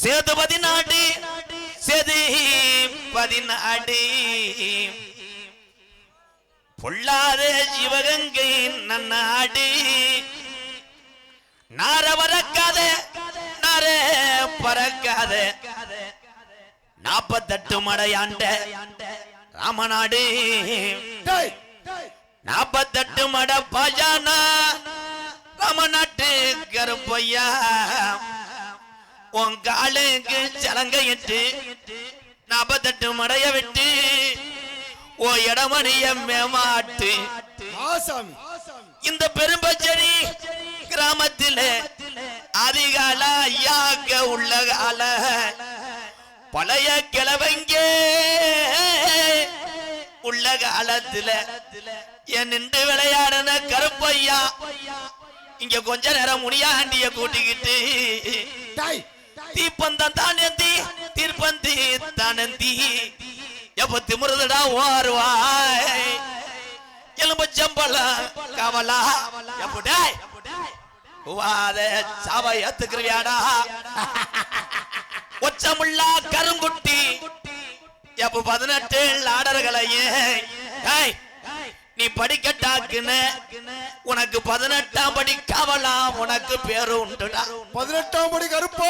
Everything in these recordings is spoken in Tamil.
சேதுபதி நாடு சேது பதினாடு பொல்லாத சிவகங்கை நன்னாடு. நார பறக்காத நார பறக்காத. நாப்பத்தெட்டு மடையாண்ட ராமநாடு. நாப்பத்தெட்டு மட பாஜானா ராமநாட்டு கருப்பையா உன் காலுக்கு சலங்கையிட்டு நாப்பத்தெட்டு மடைய விட்டு ஓ இடமணிய மேமாட்டு. இந்த பெரும்பச்சேரி கிராமத்தில் அதிகால ஐயாக்க உள்ள கால. பழைய கிழவங்க? உள்ள காலத்துல என் நின்று விளையாடின கருப்பையா? இங்க கொஞ்ச நேரம் முடியாண்டிய கூட்டிக்கிட்டு தீப்பந்தம் தானந்தி தீர்ப்பந்தி தானந்தி. எப்ப திமுறதுடா ஓருவாய்? எலும்பு சம்பளம் கவலா எப்படாய் வாத சாவை ஏத்துக்கிறியாடா? ஒச்சமுள்ளா கருங்குட்டி. எப்ப பதினெட்டு ஆடர்களையே நீ படிக்கட்டாக்குன உனக்கு பதினெட்டாம் படி கவலாம் உனக்கு பேரு உண்டுடா. பதினெட்டாம் படி கருப்பா.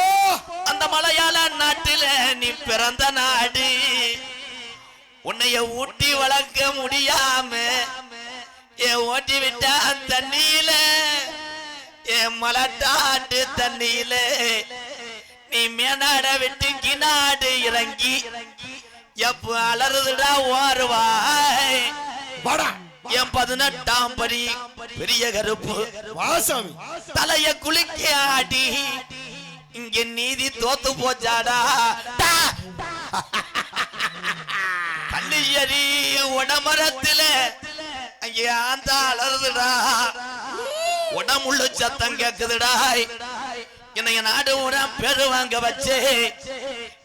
அந்த மலையாள நாட்டில நீ பிறந்த நாடு. உன்னைய ஊட்டி வளர்க்க முடியாம என் ஓட்டி விட்டா தண்ணியில என் மலட்டாட்டு தண்ணியில நீ மேனாட விட்டு கிநாடு இறங்கி எப்ப அலறுதுடா ஓருவாய். வாடா. என் பதினெட்டாம் படி. பெரிய கருப்பு. வாசாமி. தலைய குளிக்க ஆடி இங்க நீதி தோத்து போச்சாடா. டா! கள்ளியரி உடமரத்துல. அங்க ஆந்தா அலறுதுடா உடமுள்ள சத்தம் கேக்குதுடா. என்னைய நாடு ஊரா பேரு வாங்க வச்சு.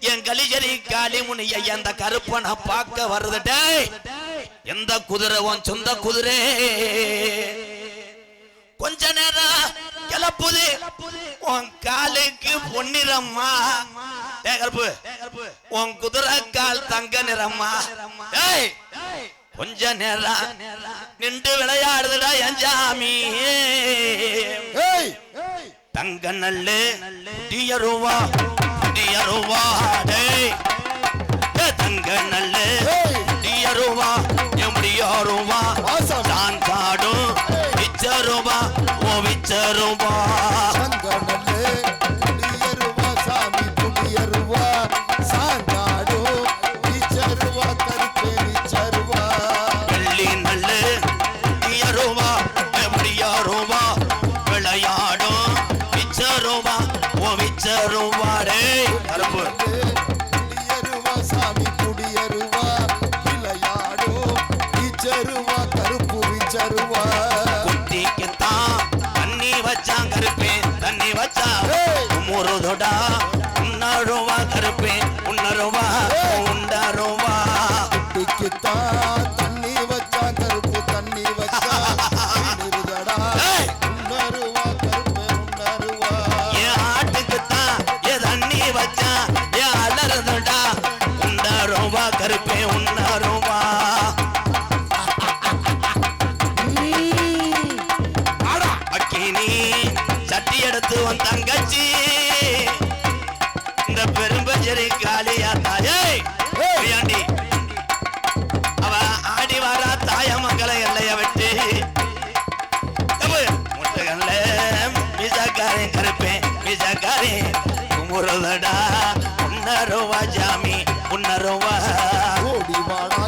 என் கலிஜரி காளி முனிய அந்த கருப்பனை பார்க்க வருதுடே எந்த குதிரை உன் சொந்த குதிரை? கொஞ்ச நேரம் கிளப்புது. உன் காலுக்கு பொன்னிறம்மா. கருப்பு. உன் குதிரை கால் தங்க நிறம்மா. கொஞ்ச நேரம் நின்று விளையாடுதுடா என் ஜாமி தங்க நல்லு டியருவா டியருவா டேய் ஏ தங்க நல்லு டியருவா எம்டியாருவா வாசாமி தான் காடும் விச்சருவா? ஓ விச்சருவா? வச்சா. முருதுடா உன்னருவா கருப்பே உன்னருவா உண்டருவா. குட்டிக்குத்தான் தண்ணி வச்சா கருப்பு தண்ணி வச்சா. உன்னருவா கருப்பு உன்னருவா. என் ஆட்டுக்குத்தான் என் தண்ணி வச்சான் என் அலறுதுடா. உண்டருவா கருப்பே உன்னருவா. பெரும்பஞ்சரி காளியா தாயே. பிரியாண்டி. அவ ஆடி வாரா தாய மக்களை எல்லைய விட்டு. முட்டைகள்ல மீசக்காரன் கருப்பேன் மீசக்காரன் குமுறதடா உன்னருவா ஜாமி உன்னருவா. ஓடி வாடா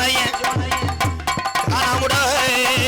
ஜோனைய காணமுடைய.